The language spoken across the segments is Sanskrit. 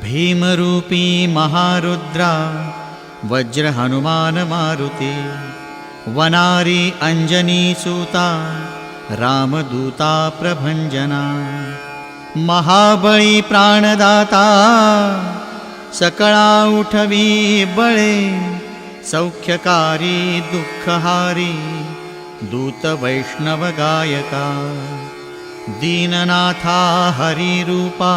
भीमरूपी महारुद्रा वज्रहनुमानमारुति वनारी अञ्जनीसूता रामदूता प्रभञ्जना महाबळी प्राणदाता सकळा उठवी बळे सौख्यकारी दुःखहारी दूतवैष्णवगायका दीननाथा हरिरूपा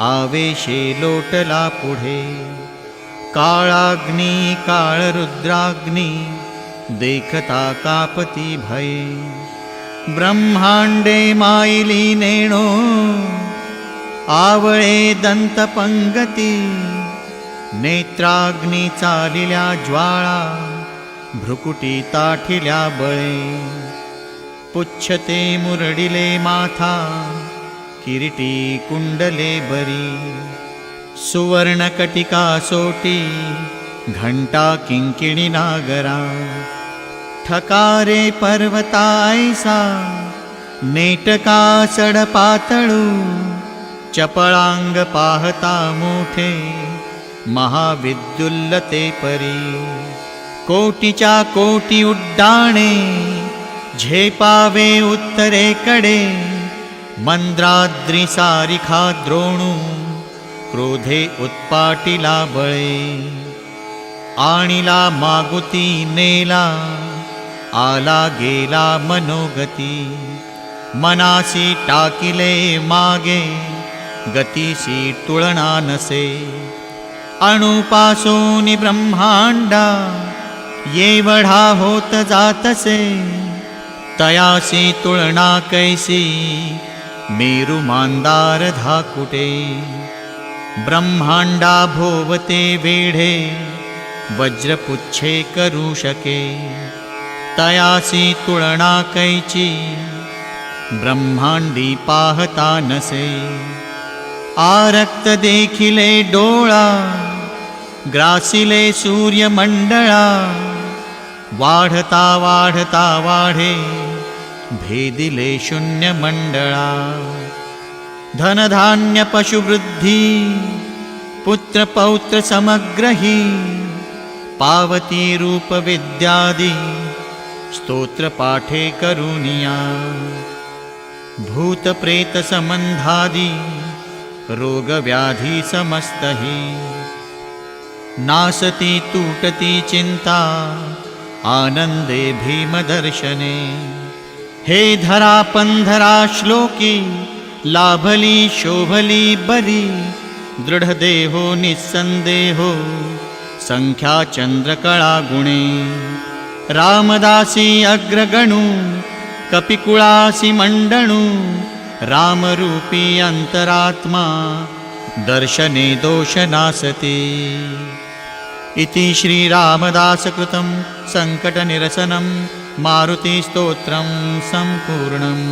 आवेशे लोटला पुढे. काळाग्नी काळरुद्राग्नी देखता कापती भये. ब्रह्मांडे मायिली नेणो आवळे दंतपंगती नेत्राग्नी चालिल्या ज्वाळा भ्रुकुटी ताठिल्या बळे. पुच्छते मुरडिले माथा किरीटी कुण्डले बरी सुवर्णकटिका सोटी घण्टा किङ्किणी नागरा ठकारे पर्वतायसा नेटका सडपातळू चपळांग पाहता मोठे महाविद्युल्लते परी कोटीच्या कोटी उड्डाणे झेपावे उत्तरेकडे मन्द्राद्रिसारिखा द्रोणू क्रोधे उत्पाटिला बळे आणिला मागुती नेला आला गेला मनोगती मनाशी टाकिले मागे गतीशी तुळना नसे अणुपासून ब्रह्मांडा येवढा होत जातसे तयाशी तुळना कैसी मेरु मांदार धाकुटे ब्रह्मांडा भोवते वेढे वज्रपुच्छे करू शके तयासी तुळना कैची ब्रह्मांडी पाहता नसे आरक्त देखिले डोळा ग्रासिले सूर्यमंडळा वाढता वाढता वाढे भेदिले शून्यमंडळा धनधान्य पशुवृद्धी पुत्रपौत्र समग्रही पावती रूपविद्यादि स्तोत्रपाठे करुनिया भूतप्रेतसम्बन्धादि रोगव्याधि समस्तहि। नासति तूटति चिन्ता आनन्दे भीमदर्शने हे धरा पन्धरा श्लोकी लाभली शोभली बरी दृढदेहो निस्सन्देहो सङ्ख्याचन्द्रकलागुणे रामदासी अग्रगणु कपिकुळासि मण्डणु रामरूपी अन्तरात्मा दर्शने दोषनासति इति श्रीरामदासकृतं सङ्कटनिरसनं मारुतिस्तोत्रं सम्पूर्णम्